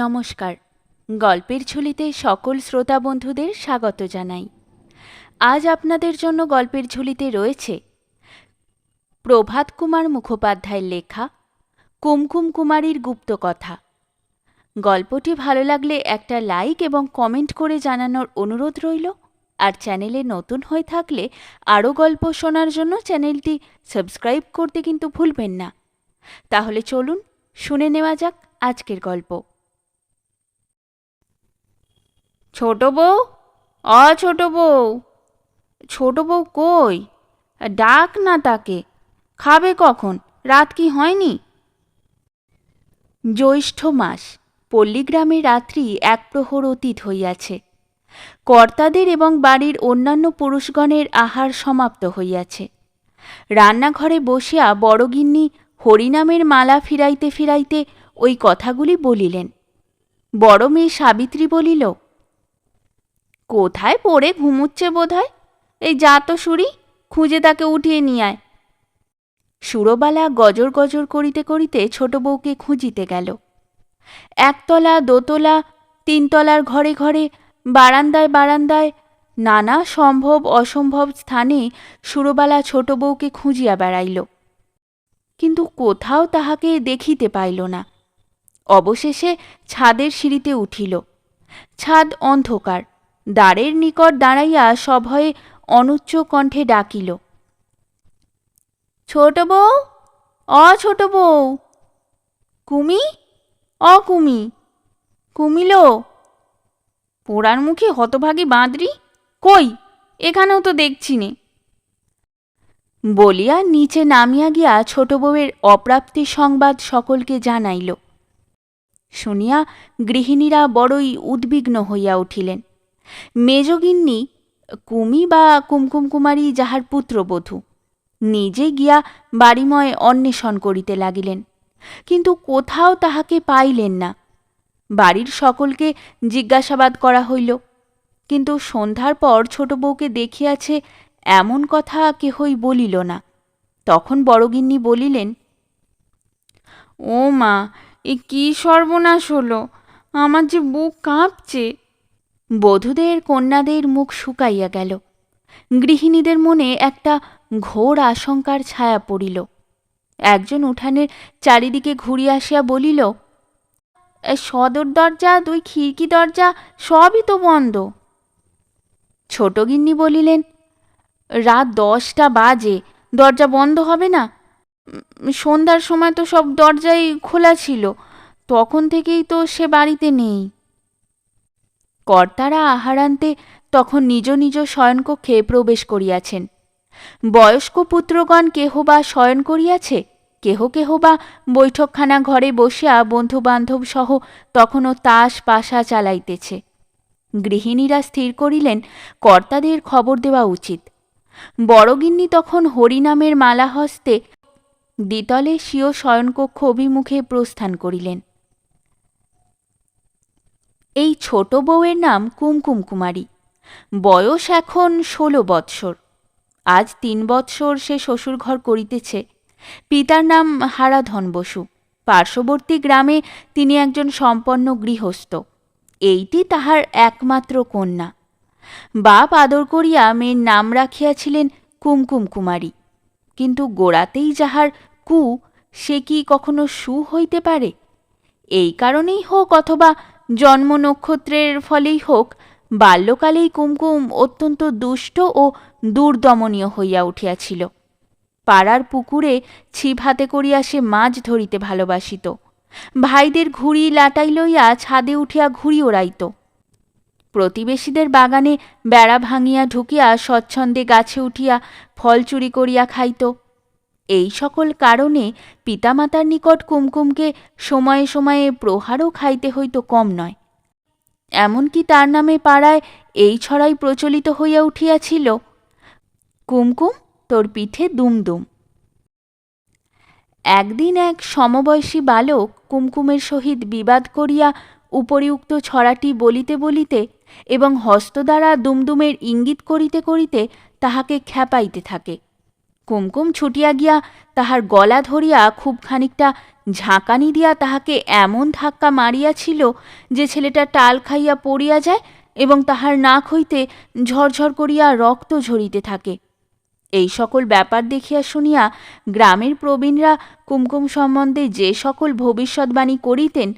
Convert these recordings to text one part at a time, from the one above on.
নমস্কার। গল্পের ঝুলিতে সকল শ্রোতা বন্ধুদের স্বাগত জানাই। আজ আপনাদের জন্য গল্পের ঝুলিতে রয়েছে প্রভাত কুমার মুখোপাধ্যায়ের লেখা কুমকুম কুমারীর গুপ্ত কথা। গল্পটি ভালো লাগলে একটা লাইক এবং কমেন্ট করে জানানোর অনুরোধ রইল, আর চ্যানেলে নতুন হয়ে থাকলে আরও গল্প শোনার জন্য চ্যানেলটি সাবস্ক্রাইব করতে কিন্তু ভুলবেন না। তাহলে চলুন, শুনে নেওয়া যাক আজকের গল্প। ছোট বউ? অ ছোট বউ। ছোট বউ কই? ডাক না তাকে। খাবে কখন? রাত কি হয়নি? জ্যৈষ্ঠ মাস। পল্লীগ্রামে রাত্রি এক প্রহর অতীত হইয়াছে। কর্তাদের এবং বাড়ির অন্যান্য পুরুষগণের আহার সমাপ্ত হইয়াছে। রান্নাঘরে বসিয়া বড়গিন্নি হরিনামের মালা ফিরাইতে ফিরাইতে ওই কথাগুলি বলিলেন। বড় মেয়ে সাবিত্রী বলিল কোথায় পড়ে ঘুমুচ্ছে বোধহয়? এই যা তো সুরি, খুঁজে তাকে উঠিয়ে নিয়ে আয়। সুরবালা গজর গজর করিতে করিতে ছোট বউকে খুঁজিতে গেল। একতলা, দোতলা, তিনতলার ঘরে ঘরে, বারান্দায় বারান্দায়, নানা সম্ভব অসম্ভব স্থানে সুরবালা ছোট বউকে খুঁজিয়া বেড়াইল। কিন্তু কোথাও তাহাকে দেখিতে পাইল না। অবশেষে ছাদের সিঁড়িতে উঠিল। ছাদ অন্ধকার। দ্বারের নিকট দাঁড়াইয়া সভয়ে অনুচ্চ কণ্ঠে ডাকিল, ছোট বউ, অ ছোট বউ, কুমি, অ কুমি, কুমিল, পোড়ার মুখে হতভাগী বাঁদরি, কই, এখানেও তো দেখছি নে বলিয়া নিচে নামিয়া গিয়া ছোট বউয়ের অপ্রাপ্তি সংবাদ সকলকে জানাইল। শুনিয়া গৃহিণীরা বড়ই উদ্বিগ্ন হইয়া উঠিলেন। মেজগিন্নি, কুমি বা কুমকুম কুমারী যাহার পুত্রবধূ, নিজে গিয়া বাড়িময় অন্বেষণ করিতে লাগিলেন। কিন্তু কোথাও তাহাকে পাইলেন না। বাড়ির সকলকে জিজ্ঞাসাবাদ করা হইল। কিন্তু সন্ধ্যার পর ছোট বউকে দেখিয়াছে এমন কথা কেহই বলিল না। তখন বড়গিন্নি বলিলেন, ও মা, এ কি সর্বনাশ হলো? আমার যে বুক কাঁপছে। বধূদের কন্যাদের মুখ শুকাইয়া গেল। গৃহিণীদের মনে একটা ঘোর আশঙ্কার ছায়া পড়িল। একজন উঠানের চারিদিকে ঘুরিয়া আসিয়া বলিল "এ, সদর দরজা দুই খিড়কি দরজা সবই তো বন্ধ। ছোট গিন্নি বলিলেন রাত দশটা বাজে দরজা বন্ধ হবে না? সন্ধ্যার সময় তো সব দরজাই খোলা ছিল তখন থেকেই তো সে বাড়িতে নেই। কর্তারা আহারান্তে তখন নিজ নিজ শয়নকক্ষে প্রবেশ করিয়াছেন। বয়স্ক পুত্রগণ কেহ বা শয়ন করিয়াছে? কেহ কেহ বা বৈঠকখানা ঘরে বসিয়া বন্ধুবান্ধব সহ তখনও তাস পাশা চালাইতেছে। গৃহিণীরা স্থির করিলেন, কর্তাদের খবর দেওয়া উচিত। বড়গিন্নি তখন হরিনামের মালা হস্তে দ্বিতলে স্বীয় শয়নকক্ষ অভিমুখে প্রস্থান করিলেন। এই ছোট বউয়ের নাম কুমকুম কুমারী বয়স এখন ষোলো বৎসর। আজ তিন বৎসর সে শ্বশুরঘর করিতেছে। পিতার নাম হারাধন বসু। পার্শ্ববর্তী গ্রামে তিনি একজন সম্পন্ন গৃহস্থ। এইটি তাহার একমাত্র কন্যা। বাপ আদর করিয়া মেয়ের নাম রাখিয়াছিলেন কুমকুম কুমারী কিন্তু গোড়াতেই যাহার কু, সে কি কখনো সু হইতে পারে? এই কারণেই হোক অথবা জন্ম নক্ষত্রের ফলেই হোক, বাল্যকালেই কুমকুম অত্যন্ত দুষ্ট ও দুর্দমনীয় হইয়া উঠিয়াছিল। পাড়ার পুকুরে ছিপ হাতে করিয়া সে মাছ ধরিতে ভালোবাসিত। ভাইদের ঘুড়ি লাটাই লইয়া ছাদে উঠিয়া ঘুড়ি ওড়াইত। প্রতিবেশীদের বাগানে বেড়া ভাঙিয়া ঢুকিয়া স্বচ্ছন্দে গাছে উঠিয়া ফল চুরি করিয়া খাইত। এই সকল কারণে পিতামাতার নিকট কুমকুমকে সময়ে সময়ে প্রহারও খাইতে হইত কম নয়। এমনকি তার নামে পাড়ায় এই ছড়াই প্রচলিত হইয়া উঠিয়াছিল, কুমকুম, তোর পিঠে দুমদুম। একদিন এক সমবয়সী বালক কুমকুমের সহিত বিবাদ করিয়া উপরিউক্ত ছড়াটি বলিতে বলিতে এবং হস্ত দ্বারা দুমদুমের ইঙ্গিত করিতে করিতে তাহাকে খ্যাপাইতে থাকে। কুমকুম ছুটিয়া গিয়া তাহার গলা ধরিয়া খুব খানিকটা ঝাঁকানি দিয়া তাহাকে এমন ধাক্কা মারিয়াছিল যে ছেলেটা টাল খাইয়া পড়িয়া যায় এবং তাহার নাক হইতে ঝরঝর করিয়া রক্ত ঝরিতে থাকে। এই সকল ব্যাপার দেখিয়া শুনিয়া গ্রামের প্রবীণরা কুমকুম সম্বন্ধে যে সকল ভবিষ্যৎবাণী করিতেন,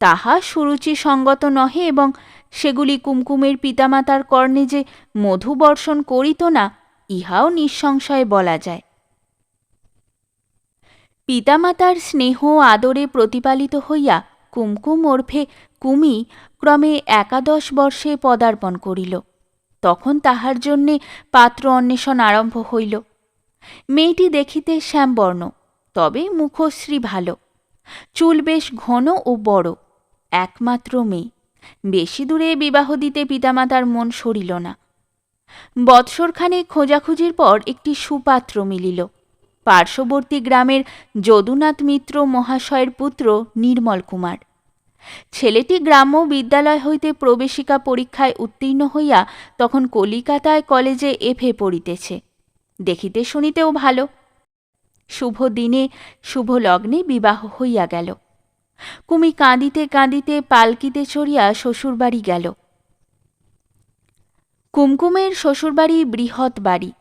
তাহা সুরুচি সঙ্গত নহে এবং সেগুলি কুমকুমের পিতামাতার কর্ণে যে মধু বর্ষণ করিত না ইহাও নিঃসংশয়ে বলা যায়। পিতামাতার স্নেহ আদরে প্রতিপালিত হইয়া কুমকুম ওরফে কুমি ক্রমে একাদশ বর্ষে পদার্পণ করিল। তখন তাহার জন্যে পাত্র অন্বেষণ আরম্ভ হইল। মেয়েটি দেখিতে শ্যামবর্ণ, তবে মুখশ্রী ভালো। চুল বেশ ঘন ও বড়, একমাত্র মেয়ে। বেশি দূরে বিবাহ দিতে পিতামাতার মন সরিল না। বৎসরখানে খোঁজাখুঁজির পর একটি সুপাত্র মিলিল। পার্শ্ববর্তী গ্রামের যদুনাথ মিত্র মহাশয়ের পুত্র নির্মল কুমার। ছেলেটি গ্রাম্য বিদ্যালয় হইতে প্রবেশিকা পরীক্ষায় উত্তীর্ণ হইয়া তখন কলিকাতায় কলেজে এফে পড়িতেছে। দেখিতে শুনিতেও ভালো। শুভ দিনে, শুভ লগ্নে বিবাহ হইয়া গেল। কুমি কাঁদিতে কাঁদিতে পালকিতে চড়িয়া শ্বশুরবাড়ি গেল। কুমকুমের শ্বশুরবাড়ি বৃহৎ বাড়ি।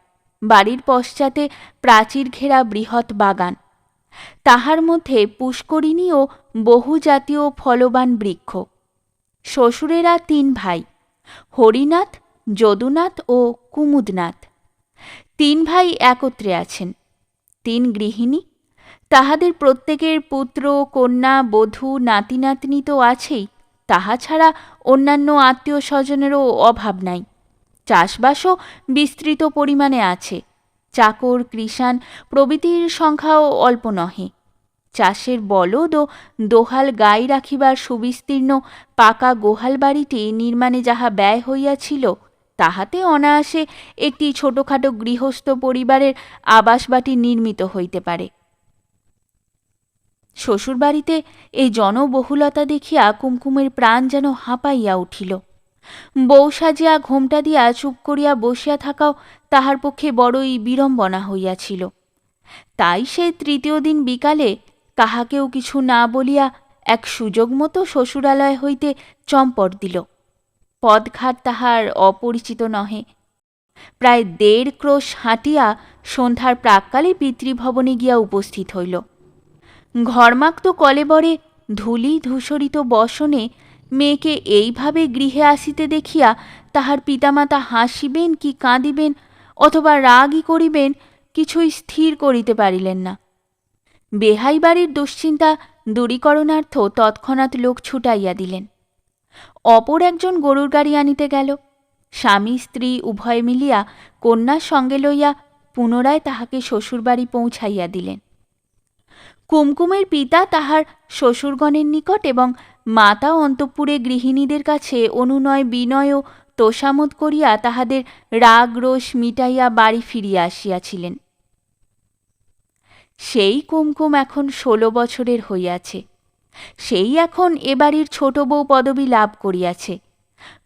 বাড়ির পশ্চাতে প্রাচীর ঘেরা বৃহৎ বাগান। তাহার মধ্যে পুষ্করিণী ও বহুজাতীয় ফলবান বৃক্ষ। শ্বশুরেরা তিন ভাই, হরিনাথ, যদুনাথ ও কুমুদনাথ। তিন ভাই একত্রে আছেন। তিন গৃহিণী। তাহাদের প্রত্যেকের পুত্র, কন্যা, বধূ নাতি নাতনি তো আছেই, তাহা ছাড়া অন্যান্য আত্মীয় স্বজনেরও অভাব নাই। চাষবাসও বিস্তৃত পরিমাণে আছে। চাকর, কৃষাণ প্রভৃতির সংখ্যাও অল্প নহে। চাষের বলদ ও দোহাল গাই রাখিবার সুবিস্তীর্ণ পাকা গোহাল বাড়িটি নির্মাণে যাহা ব্যয় হইয়াছিল, তাহাতে অনায়াসে একটি ছোটখাটো গৃহস্থ পরিবারের আবাসবাটি নির্মিত হইতে পারে। শ্বশুরবাড়িতে এই জনবহুলতা দেখিয়া কুমকুমের প্রাণ যেন হাঁপাইয়া উঠিল। বউ সাজিয়া ঘোমটা দিয়া চুপ করিয়া বসিয়া থাকাও তাহার পক্ষে বড়ই বিড়ম্বনা হইয়াছিল। তাই সে তৃতীয় দিন বিকালে কাহাকেও কিছু না বলিয়া এক সুযোগ মতো শ্বশুরালয় হইতে চম্পট দিল। পদঘাট তাহার অপরিচিত নহে। প্রায় দেড় ক্রোশ হাঁটিয়া সন্ধ্যার প্রাককালে পিতৃভবনে গিয়া উপস্থিত হইল। ঘরমাক্ত কলেবরে ধূলি ধূসরিত বসনে মেয়েকে এইভাবে গৃহে আসিতে দেখিয়া তাহার পিতামাতা হাসিবেন কি কাঁদিবেন অথবা রাগই করিবেন কিছুই স্থির করিতে পারিলেন না। বেহাই বাড়ির দুশ্চিন্তা দূরীকরণার্থ তৎক্ষণাৎ লোক ছুটাইয়া দিলেন। অপর একজন গরুর গাড়ি আনিতে গেল। স্বামী স্ত্রী উভয় মিলিয়া কন্যার সঙ্গে লইয়া পুনরায় তাহাকে শ্বশুরবাড়ি পৌঁছাইয়া দিলেন। কুমকুমের পিতা তাহার শ্বশুরগণের নিকট এবং মাতা অন্তঃপুরে গৃহিণীদের কাছে অনুনয়, বিনয় তোষামত করিয়া তাহাদের রাগ, রোষ মিটাইয়া বাড়ি ফিরিয়া আসিয়াছিলেন। সেই কুমকুম এখন ষোলো বছরের হইয়াছে। সেই এখন এ বাড়ির ছোট বউ পদবী লাভ করিয়াছে।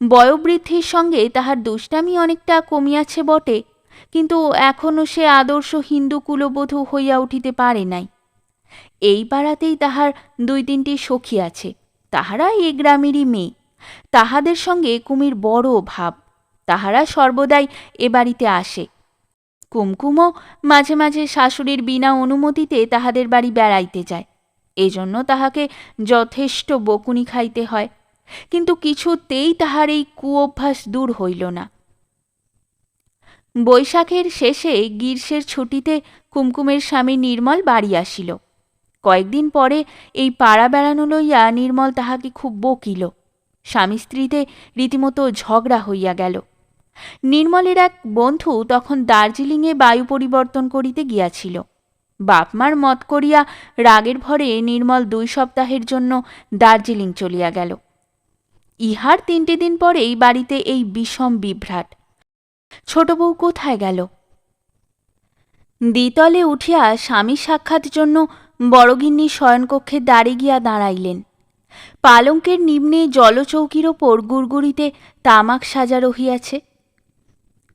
বয়োবৃদ্ধির সঙ্গে তাহার দুষ্টামি অনেকটা কমিয়াছে বটে, কিন্তু এখনও সে আদর্শ হিন্দু কুলবধূ হইয়া উঠিতে পারে নাই। এই পাড়াতেই তাহার দুই তিনটি সখী আছে। তাহারা এ গ্রামেরই মেয়ে। তাহাদের সঙ্গে কুমির বড় ভাব। তাহারা সর্বদাই এ বাড়িতে আসে। কুমকুমও মাঝে মাঝে শাশুড়ির বিনা অনুমতিতে তাহাদের বাড়ি বেড়াইতে যায়। এজন্য তাহাকে যথেষ্ট বকুনি খাইতে হয়। কিন্তু কিছুতেই তাহার এই কুঅভ্যাস দূর হইল না। বৈশাখের শেষে গ্রীষ্মের ছুটিতে কুমকুমের স্বামী নির্মল বাড়ি আসিল। কয়েকদিন পরে এই পাড়া বেড়ানো লইয়া নির্মল তাহাকে খুব বকিল। স্বামী স্ত্রীতে রীতিমতো ঝগড়া হইয়া গেল। নির্মলের এক বন্ধু তখন দার্জিলিংয়ে বায়ু পরিবর্তন করিতে গিয়াছিল। বাপমার মত করিয়া রাগের ভরে নির্মল দুই সপ্তাহের জন্য দার্জিলিং চলিয়া গেল। ইহার তিনটি দিন পরেই বাড়িতে এই বিষম বিভ্রাট। ছোট বউ কোথায় গেল? দ্বিতলে উঠিয়া স্বামী সাক্ষাৎ জন্য বড়গিন্নি শয়নকক্ষে দাঁড়ে গিয়া দাঁড়াইলেন। পালঙ্কের নিম্নে জলচৌকির ওপর গুড়গুড়িতে তামাক সাজা রহিয়াছে।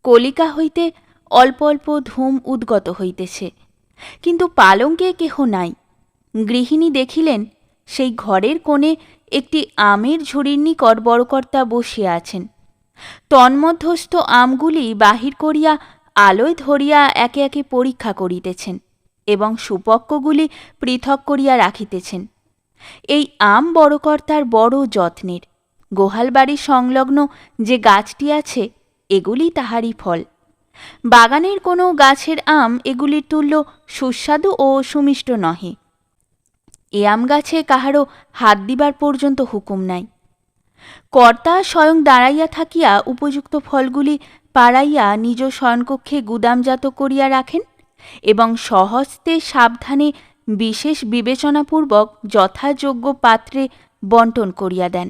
কলিকা হইতে অল্প অল্প ধূম উদ্গত হইতেছে। কিন্তু পালঙ্কে কেহ নাই। গৃহিণী দেখিলেন, সেই ঘরের কোণে একটি আমের ঝুড়ির নিকট বড়কর্তা বসিয়া আছেন। তন্মধ্যস্থ আমগুলি বাহির করিয়া আলোয় ধরিয়া একে একে পরীক্ষা করিতেছেন। এবং সুপক্কগুলি পৃথক করিয়া রাখিতেছেন। এই আম বড়কর্তার বড় যত্নের। গোহালবাড়ি সংলগ্ন যে গাছটি আছে, এগুলি তাহারই ফল। বাগানের কোনো গাছের আম এগুলির তুল্য সুস্বাদু ও সুমিষ্ট নহে। এ আম গাছে কাহারও হাত দিবার পর্যন্ত হুকুম নাই। কর্তা স্বয়ং দাঁড়াইয়া থাকিয়া উপযুক্ত ফলগুলি পাড়াইয়া নিজ শয়নকক্ষে গুদামজাত করিয়া রাখেন। এবং সহস্তে সাবধানে বিশেষ বিবেচনাপূর্বক যথাযোগ্য পাত্রে বন্টন করিয়া দেন।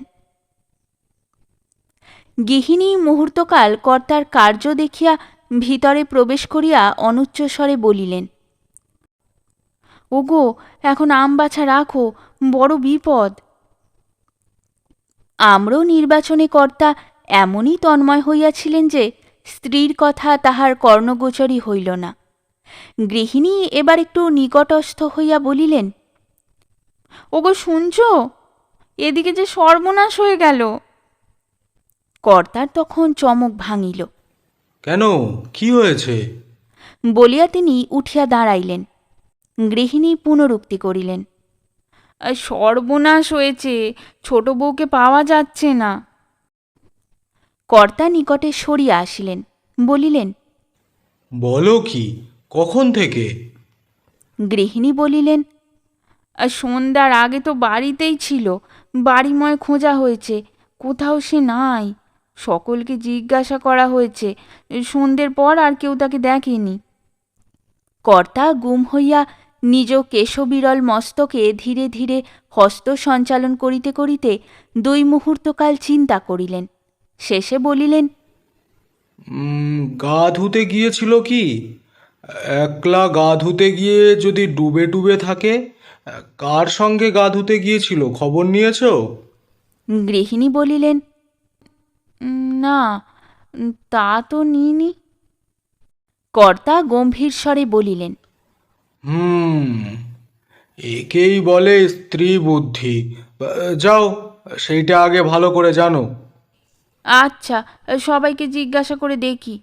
গৃহিণী মুহূর্তকাল কর্তার কার্য দেখিয়া ভিতরে প্রবেশ করিয়া অনুচ্চস্বরে বলিলেন, ওগো, এখন আম বাছা রাখো, বড় বিপদ। আম্র নির্বাচনে কর্তা এমনই তন্ময় হইয়াছিলেন যে, স্ত্রীর কথা তাহার কর্ণগোচরই হইল না। গৃহিণী এবার একটু নিকটস্থ হইয়া বলিলেন ওগো শুনছ এদিকে যে সর্বনাশ হয়ে গেল। কর্তার তখন চমক ভাঙিল। কেন? কি হয়েছে? বলিয়া তিনি উঠিয়া দাঁড়াইলেন। গৃহিণী পুনরুক্তি করিলেন। "আহ, সর্বনাশ হয়েছে ছোট বউকে পাওয়া যাচ্ছে না। কর্তা নিকটে সরিয়া আসিলেন বলিলেন বলো কি? কখন থেকে? গৃহিণী বলিলেন "আহ, সন্ধ্যার আগে তো বাড়িতেই ছিল বাড়িময় খোঁজা হয়েছে কোথাও সে নাই। সকলকে জিজ্ঞাসা করা হয়েছে সন্ধ্যের পর আর কেউ তাকে দেখেনি। কর্তা গুম হইয়া নিজ কেশবিরল মস্তকে ধীরে ধীরে হস্ত সঞ্চালন করিতে করিতে দুই মুহূর্তকাল চিন্তা করিলেন। শেষে বলিলেন উম, গা ধুতে গিয়েছিল কি? একলা গা ধুতে গিয়ে যদি ডুবে ডুবে থাকে কার সঙ্গে গা ধুতে গিয়েছিল? খবর নিয়েছো? গৃহিণী বলিলেন না তা তো নিইনি। কর্তা গম্ভীর স্বরে বলিলেন হুম একেই বলে স্ত্রী বুদ্ধি। যাও সেইটা আগে ভালো করে জানো। আচ্ছা সবাইকে জিজ্ঞাসা করে দেখি।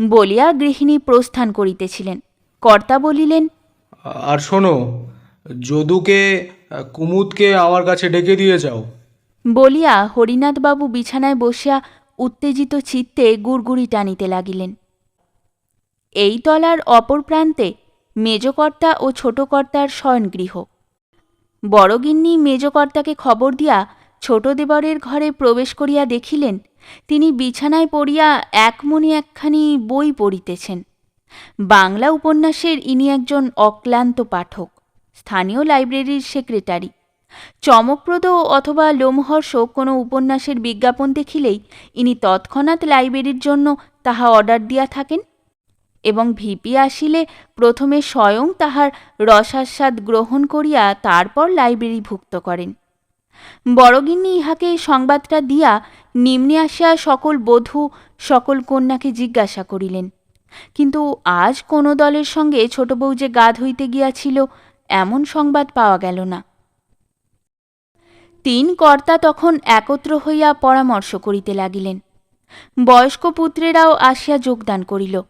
বলিয়া গৃহিণী প্রস্থান করিতেছিলেন। কর্তা বলিলেন আর শোনো যদুকে কুমুদকে আমার কাছে ডেকে দিয়ে যাও। বলিয়া হরিনাথবাবু বিছানায় বসিয়া উত্তেজিত চিত্তে গুড়গুড়ি টানিতে লাগিলেন। এই তলার অপর প্রান্তে মেজকর্তা ও ছোটকর্তার শয়নগৃহ। বড়গিন্নি মেজকর্তাকে খবর দিয়া ছোট দেবরের ঘরে প্রবেশ করিয়া দেখিলেন তিনি বিছানায় পড়িয়া একমনে একখানি বই পড়িতেছেন। বাংলা উপন্যাসের ইনি একজন অক্লান্ত পাঠক, স্থানীয় লাইব্রেরির সেক্রেটারি। চমকপ্রদ অথবা লোমহর্ষক কোনো উপন্যাসের বিজ্ঞাপন দেখিলেই ইনি তৎক্ষণাৎ লাইব্রেরির জন্য তাহা অর্ডার দিয়া থাকেন এবং ভিপি আসিলে প্রথমে স্বয়ং তাহার রসাস্বাদ গ্রহণ করিয়া তারপর লাইব্রেরি ভুক্ত করেন। বড়গিন্নি ইহাকে সংবাদটা দিয়া নিম্নে আসিয়া সকল বধূ, সকল কন্যাকে জিজ্ঞাসা করিলেন, কিন্তু আজ কোনো দলের সঙ্গে ছোট বউ যে গা ধুইতে গিয়াছিল, এমন সংবাদ পাওয়া গেল না? তিন কর্তা তখন একত্র হইয়া পরামর্শ করিতে লাগিলেন। বয়স্ক পুত্রেরাও আসিয়া যোগদান করিল।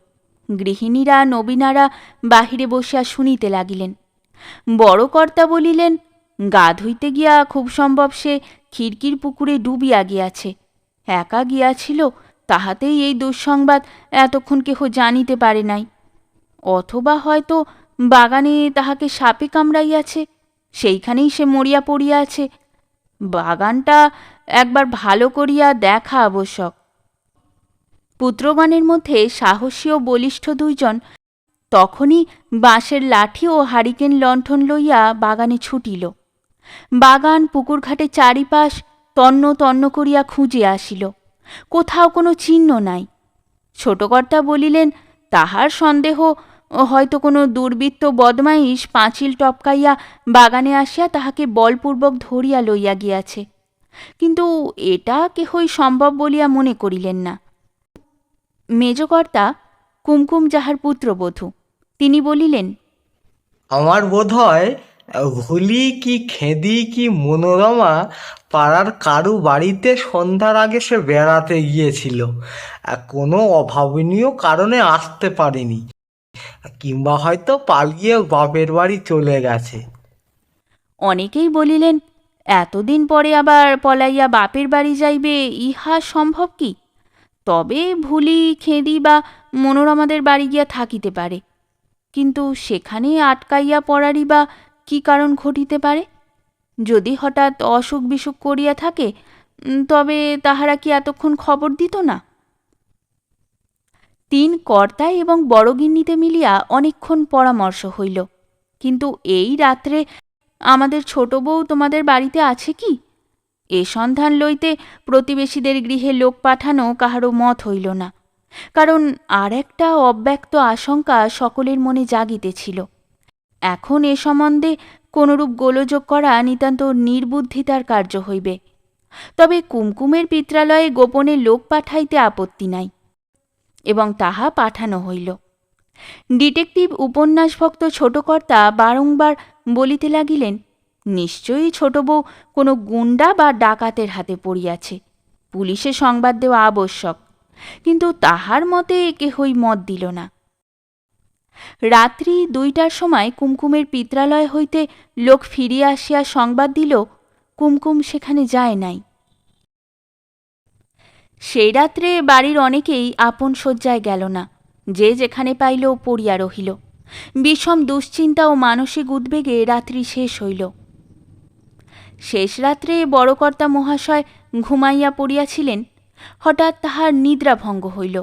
গৃহিণীরা, নবীনারা বাহিরে বসিয়া শুনিতে লাগিলেন। বড় কর্তা বলিলেন গা ধুইতে গিয়া খুব সম্ভব সে খিড়কির পুকুরে ডুবিয়া গিয়াছে। একা গিয়াছিল, তাহাতেই এই দুঃসংবাদ এতক্ষণ কেহ জানিতে পারে নাই। অথবা হয়তো বাগানে তাহাকে সাপে কামড়াইয়াছে, সেইখানেই সে মরিয়া পড়িয়া আছে বাগানটা একবার ভালো করিয়া দেখা আবশ্যক। পুত্রগণের মধ্যে সাহসী ও বলিষ্ঠ দুইজন তখনই বাঁশের লাঠি ও হারিকেন লণ্ঠন লইয়া বাগানে ছুটিল। বাগান পুকুরঘাটে চারিপাশ তন্ন তন্ন করিয়া খুঁজে আসিল। কোথাও কোনো চিহ্ন নাই। ছোটকর্তা বলিলেন, তাহার সন্দেহ, হয়তো কোনো দুর্বৃত্ত বদমাইশ পাঁচিল টপকাইয়া বাগানে আসিয়া তাহাকে বলপূর্বক ধরিয়া লইয়া গিয়াছে। কিন্তু এটা কেহই সম্ভব বলিয়া মনে করিলেন না। মেজকর্তা কুমকুম যাহার পুত্রবধূ, তিনি বলিলেন, আমার বোধ হয় ভুলি কি খেদি কি মনোরমা? পাড়ার কারু বাড়িতে সন্ধ্যার আগে সে বেড়াতে গিয়েছিল। কোনো অভাবনীয় কারণে আসতে পারেনি। কিংবা হয়তো পালিয়ে বাপের বাড়ি চলে গেছে। অনেকেই বলিলেন, এতদিন পরে আবার পলাইয়া বাপের বাড়ি যাইবে, ইহা সম্ভব কি? তবে ভুলি, খেদি বা মনোরমাদের বাড়ি গিয়া থাকিতে পারে। কিন্তু সেখানে আটকাইয়া পড়ারই বা কি কারণ ঘটিতে পারে? যদি হঠাৎ অসুখ বিসুখ করিয়া থাকে তবে তাহারা কি এতক্ষণ খবর দিত না? তিন কর্তায় এবং বড়গিন্নিতে মিলিয়া অনেকক্ষণ পরামর্শ হইল। কিন্তু এই রাত্রে আমাদের ছোট বউ তোমাদের বাড়িতে আছে কি? এ সন্ধান লইতে প্রতিবেশীদের গৃহে লোক পাঠানো কাহারও মত হইল না। কারণ আর একটা অব্যক্ত আশঙ্কা সকলের মনে জাগিতেছিল। এখন এ সম্বন্ধে কোনরূপ গোলযোগ করা নিতান্ত নির্বুদ্ধিতার কার্য হইবে। তবে কুমকুমের পিত্রালয়ে গোপনে লোক পাঠাইতে আপত্তি নাই, এবং তাহা পাঠানো হইল। ডিটেকটিভ উপন্যাসভক্ত ছোটকর্তা বারংবার বলিতে লাগিলেন, নিশ্চয়ই ছোট বউ কোনো গুন্ডা বা ডাকাতের হাতে পড়িয়াছে, পুলিশে সংবাদ দেওয়া আবশ্যক, কিন্তু তাহার মতে কেহই মত দিল না। রাত্রি দুইটার সময় কুমকুমের পিত্রালয় হইতে লোক ফিরিয়া আসিয়া সংবাদ দিল, কুমকুম সেখানে যায় নাই। সেই রাত্রে বাড়ির অনেকেই আপন শয্যায় গেল না, যে যেখানে পাইল পড়িয়া রহিল। বিষম দুশ্চিন্তা ও মানসিক উদ্বেগে রাত্রি শেষ হইল। শেষ রাত্রে বড়কর্তা মহাশয় ঘুমাইয়া পড়িয়াছিলেন, হঠাৎ তাহার নিদ্রাভঙ্গ হইল।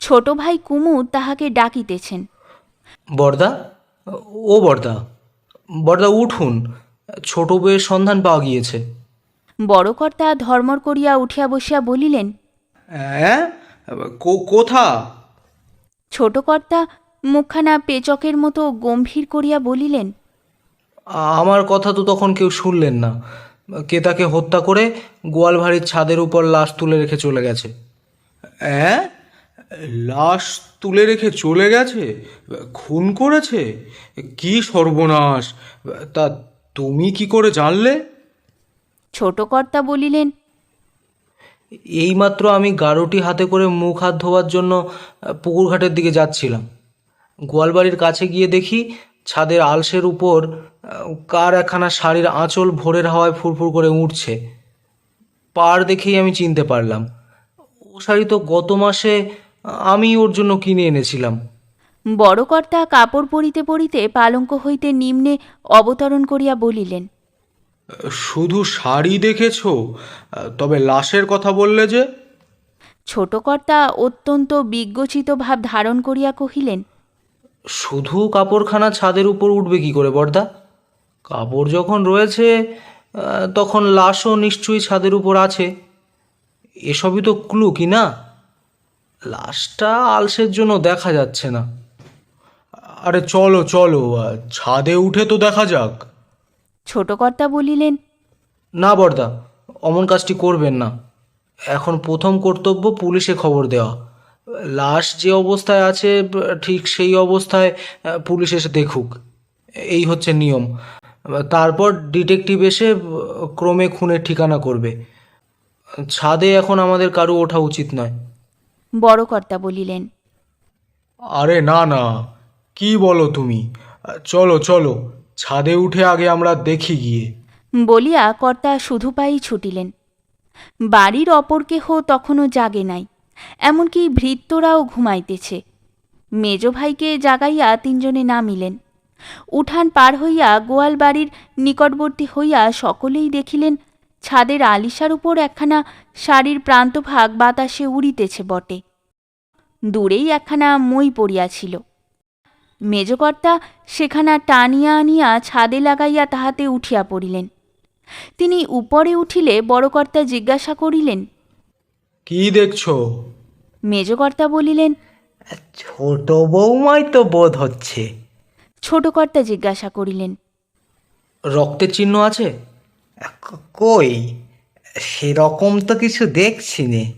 ছোট ভাই কুমুদ তাহাকে ডাকিতেছেন। বর্দা? ও বর্দা। বর্দা উঠুন। ছোট বউয়ের সন্ধান পাওয়া গিয়েছে। বড়কর্তা ধর্মর করিয়া উঠিয়া বসিয়া বলিলেন হ্যাঁ কো- কোথা? ছোট কর্তা মুখখানা পেচকের মতো গম্ভীর করিয়া বলিলেন আমার কথা তো তখন কেউ শুনলেন না। কে তাকে হত্যা করে গোয়ালবাড়ির ছাদের উপর লাশ তুলে রেখে চলে গেছে। হ্যাঁ লাশ তুলে রেখে চলে গেছে? খুন করেছে? কি সর্বনাশ? তা তুমি কি করে জানলে? ছোট কর্তা বলিলেন এইমাত্র আমি গারোটি হাতে করে মুখ হাত ধোয়ার জন্য আহ, পুকুরঘাটের দিকে যাচ্ছিলাম। গোয়ালবাড়ির কাছে গিয়ে দেখি ছাদের আলসের উপর কার একখানা শাড়ির আঁচল ভোরের হাওয়ায় ফুরফুর করে উঠছে। পার দেখেই আমি চিনতে পারলাম। ও শাড়ি তো গত মাসে আমি ওর জন্য কিনে এনেছিলাম। বড় কর্তা কাপড় পরিতে পরিতে পালঙ্ক হইতে নিম্নে অবতরণ করিয়া বলিলেন শুধু শাড়ি দেখেছ? তবে লাশের কথা বললে যে? ছোট কর্তা অত্যন্ত বিজ্ঞচিত ভাব ধারণ করিয়া কহিলেন শুধু কাপড়খানা ছাদের উপর উঠবে কি করে বর্দা? কাপড় যখন রয়েছে তখন লাশও নিশ্চয়ই ছাদের উপর আছে। এসবই তো ক্লু কি না? লাশটা আলসের জন্য দেখা যাচ্ছে না। আরে চলো চলো আহ, ছাদে উঠে তো দেখা যাক। ছোট কর্তা বলিলেন না বর্দা অমন কাজটি করবেন না। এখন প্রথম কর্তব্য পুলিশে খবর দেওয়া। লাশ যে অবস্থায় আছে ঠিক সেই অবস্থায় আহ, পুলিশ এসে দেখুক। এই হচ্ছে নিয়ম। তারপর ডিটেকটিভ এসে আহ, ক্রমে খুনের ঠিকানা করবে। ছাদে এখন আমাদের কারও ওঠা উচিত নয়। বড় কর্তা বলিলেন আরে না না কি বলো তুমি? চলো চলো ছাদে উঠে আগে আমরা দেখি গিয়ে। বলিয়া কর্তা শুধু পায়েই ছুটিলেন। বাড়ির অপর কেহ তখনও জাগে নাই এমনকি ভৃত্যরাও ঘুমাইতেছে। মেজ ভাইকে জাগাইয়া তিনজনে নামিলেন। উঠান পার হইয়া গোয়াল বাড়ির নিকটবর্তী হইয়া সকলেই দেখিলেন ছাদের আলিশার উপর একখানা শাড়ির প্রান্তভাগ বাতাসে উড়িতেছে বটে। দূরেই একখানা মই পড়িয়াছিল। মেজকর্তা সেখানা টানিয়া আনিয়া ছাদে লাগাইয়া তাহাতে উঠিয়া পড়িলেন। তিনি উপরে উঠিলে বড়কর্তা জিজ্ঞাসা করিলেন কি দেখছ? মেজকর্তা বলিলেন ছোট বৌমাই তো বোধ হচ্ছে। ছোটকর্তা জিজ্ঞাসা করিলেন রক্তের চিহ্ন আছে? কই? সেরকম তো কিছু দেখছি নে।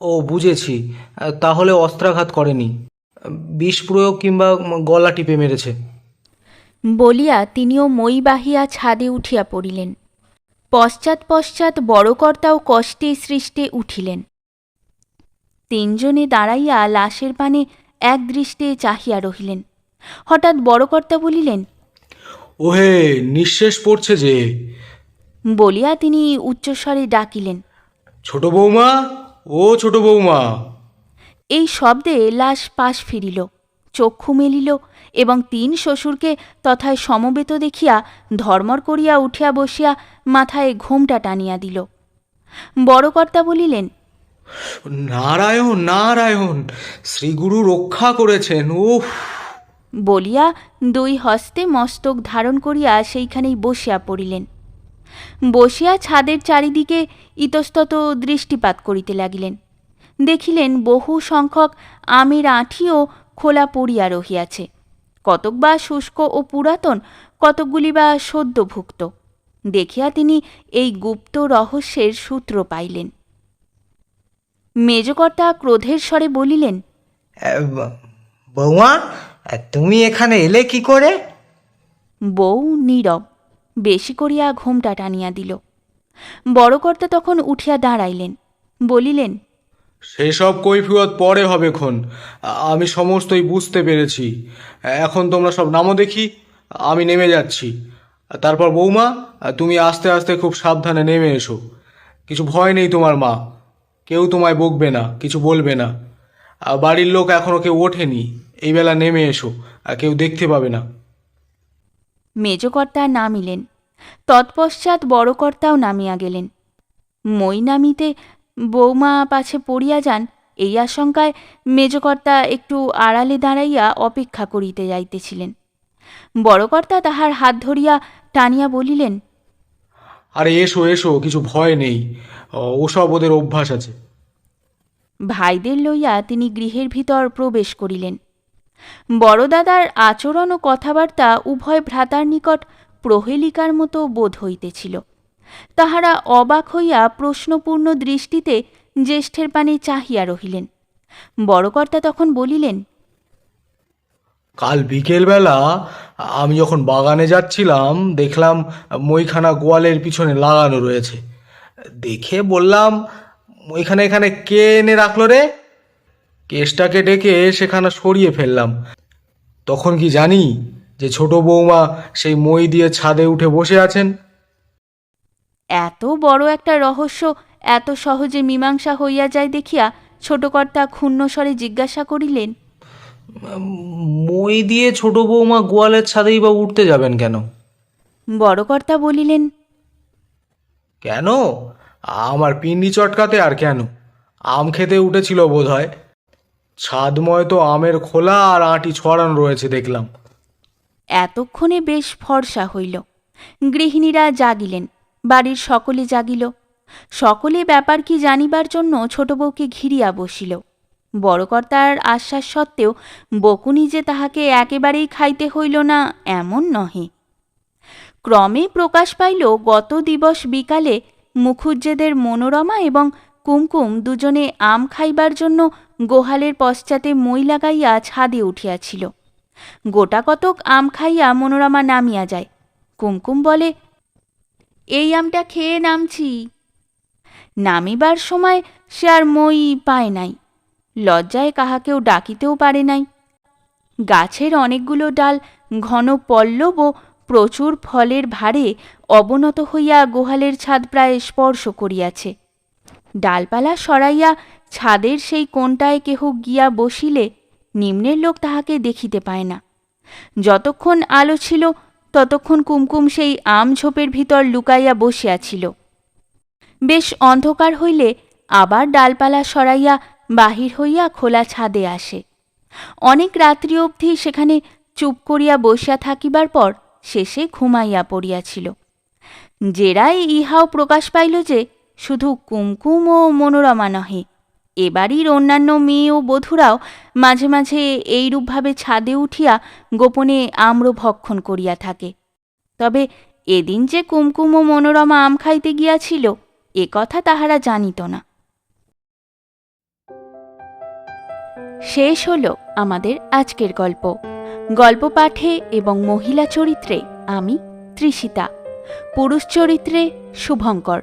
ও বুঝেছি। তাহলে অস্ত্রাঘাত করেনি। বিষ প্রয়োগ কিংবা গলা টিপে মেরেছে। বলিয়া তিনিও মই বাহিয়া ছাদে উঠিয়া পড়িলেন। পশ্চাৎ পশ্চাৎ বড়কর্তাও কষ্টে সৃষ্টে উঠিলেন। তিনজনে দাঁড়াইয়া লাশের পানে এক দৃষ্টে চাহিয়া রহিলেন। হঠাৎ বড়কর্তা বলিলেন ওহে নিঃশেষ পড়ছে যে। বলিয়া তিনি উচ্চস্বরে ডাকিলেন। ছোট বৌমা ও ছোট বৌমা। এই শব্দে লাশ পাশ ফিরিল চক্ষু মেলিল এবং তিন শ্বশুরকে তথায় সমবেত দেখিয়া ধর্মর করিয়া উঠিয়া বসিয়া মাথায় ঘোমটা টানিয়া দিল। বড়কর্তা বলিলেন নারায়ণ নারায়ণ শ্রীগুরু রক্ষা করেছেন উফ! বলিয়া দুই হস্তে মস্তক ধারণ করিয়া সেইখানেই বসিয়া পড়িলেন। বসিয়া ছাদের চারিদিকে ইতস্তত দৃষ্টিপাত করিতে লাগিলেন। দেখিলেন বহু সংখ্যক আমের আঁঠিও খোলা পড়িয়া রহিয়াছে। কতক বা শুষ্ক ও পুরাতন কতকগুলি বা সদ্যভুক্ত। দেখিয়া তিনি এই গুপ্ত রহস্যের সূত্র পাইলেন। মেজকর্তা ক্রোধের স্বরে বলিলেন বৌমা তুমি এখানে এলে কি করে? বউ নীরব বেশি করিয়া ঘোমটা টানিয়া দিল। বড়কর্তা তখন উঠিয়া দাঁড়াইলেন, বলিলেন, সেসব কৈফিয়ত পরে হবে খন আমি সমস্তই বুঝতে পেরেছি। এখন তোমরা সব নামো দেখি, আমি নেমে যাচ্ছি। তারপর বৌমা, তুমি আস্তে আস্তে খুব সাবধানে নেমে এসো। কিছু ভয় নেই তোমার মা, কেউ তোমায় বকবে না, কিছু বলবে না। বাড়ির লোক এখনও কেউ ওঠেনি, এই বেলা নেমে এসো, কেউ দেখতে পাবে না। মেজকর্তা নামিলেন। তৎপশ্চাৎ বড়কর্তাও নামিয়া গেলেন। মই নামিতে বৌমা পাছে পড়িয়া যান এই আশঙ্কায় মেজকর্তা একটু আড়ালে দাঁড়াইয়া অপেক্ষা করিতে যাইতেছিলেন। বড়কর্তা তাহার হাত ধরিয়া টানিয়া বলিলেন আরে এসো এসো কিছু ভয় নেই ওসব ওদের অভ্যাস আছে। ভাইদের লইয়া তিনি গৃহের ভিতর প্রবেশ করিলেন। বড়দাদার আচরণ ও কথাবার্তা উভয় ভ্রাতার নিকট প্রহেলিকার মতো বোধ হইতেছিল। তাহারা অবাক হইয়া প্রশ্নপূর্ণ দৃষ্টিতে জ্যেষ্ঠের পানে চাহিয়া রহিলেন। বড়কর্তা তখন বলিলেন, কাল বিকেলবেলা আমি যখন বাগানে যাচ্ছিলাম, দেখলাম মইখানা গোয়ালের পিছনে লাগানো রয়েছে। দেখে বললাম, মইখানে এখানে কে এনে রাখল রে? কেসটাকে ডেকে সেখানে সরিয়ে ফেললাম। তখন কি জানি যে ছোট বৌমা সেই মই দিয়ে ছাদে উঠে বসে আছেন। এত বড় একটা রহস্য এত সহজে মীমাংসা হইয়া যায় দেখিয়া ছোটকর্তা ক্ষুণ্ণস্বরে জিজ্ঞাসা করিলেন মই দিয়ে ছোট বৌমা গোয়ালের ছাদেই বা উঠতে যাবেন কেন? বড়কর্তা বলিলেন কেন? আমার পিন্ডি চটকাতে আর কেন? আম খেতে উঠেছিল বোধ হয় ছাদময় তো আমের খোলা আর আঁটি ছড়ানো রয়েছে দেখলাম। এতক্ষণে বেশ ফর্সা হইল। গৃহিণীরা জাগিলেন, বাড়ির সকলে জাগিল। সকলে ব্যাপার কি জানিবার জন্য ছোট বউকে ঘিরিয়া বসিল। বড়কর্তার আশ্বাস সত্ত্বেও বকুনি যে তাহাকে একেবারেই খাইতে হইল না, এমন নহে। ক্রমে প্রকাশ পাইল, গত দিবস বিকালে মুখুজ্জেদের মনোরমা এবং কুমকুম দুজনে আম খাইবার জন্য গোহালের পশ্চাতে মই লাগাইয়া ছাদে উঠিয়াছিল। গোটা কতক আম খাইয়া মনোরমা নামিয়া যায়। কুমকুম বলে, এই আমটা খেয়ে নামছি। নামিবার সময় সে আর মই পায় নাই। লজ্জায় কাহাকেও ডাকিতেও পারে নাই। গাছের অনেকগুলো ডাল ঘন পল্লব ও প্রচুর ফলের ভারে অবনত হইয়া গোহালের ছাদ প্রায় স্পর্শ করিয়াছে। ডালপালা সরাইয়া ছাদের সেই কোণটায় কেহ গিয়া বসিলে নিম্নের লোক তাহাকে দেখিতে পায় না। যতক্ষণ আলো ছিল, ততক্ষণ কুমকুম সেই আম ঝোপের ভিতর লুকাইয়া বসিয়াছিল বেশ অন্ধকার হইলে আবার ডালপালা সরাইয়া বাহির হইয়া খোলা ছাদে আসে। অনেক রাত্রি অবধি সেখানে চুপ করিয়া বসিয়া থাকিবার পর শেষে ঘুমাইয়া পড়িয়াছিল। জেরায় ইহাও প্রকাশ পাইল যে শুধু কুমকুম ও মনোরমা নহে এবাড়ির অন্যান্য মেয়ে ও বধূরাও মাঝে মাঝে এইরূপভাবে ছাদে উঠিয়া গোপনে আম্র ভক্ষণ করিয়া থাকে। তবে এদিন যে কুমকুম ও মনোরমা আম খাইতে গিয়াছিল, এ কথা তাহারা জানিত না। শেষ হলো আমাদের আজকের গল্প। গল্প পাঠে এবং মহিলা চরিত্রে আমি তৃষিতা পুরুষ চরিত্রে শুভঙ্কর।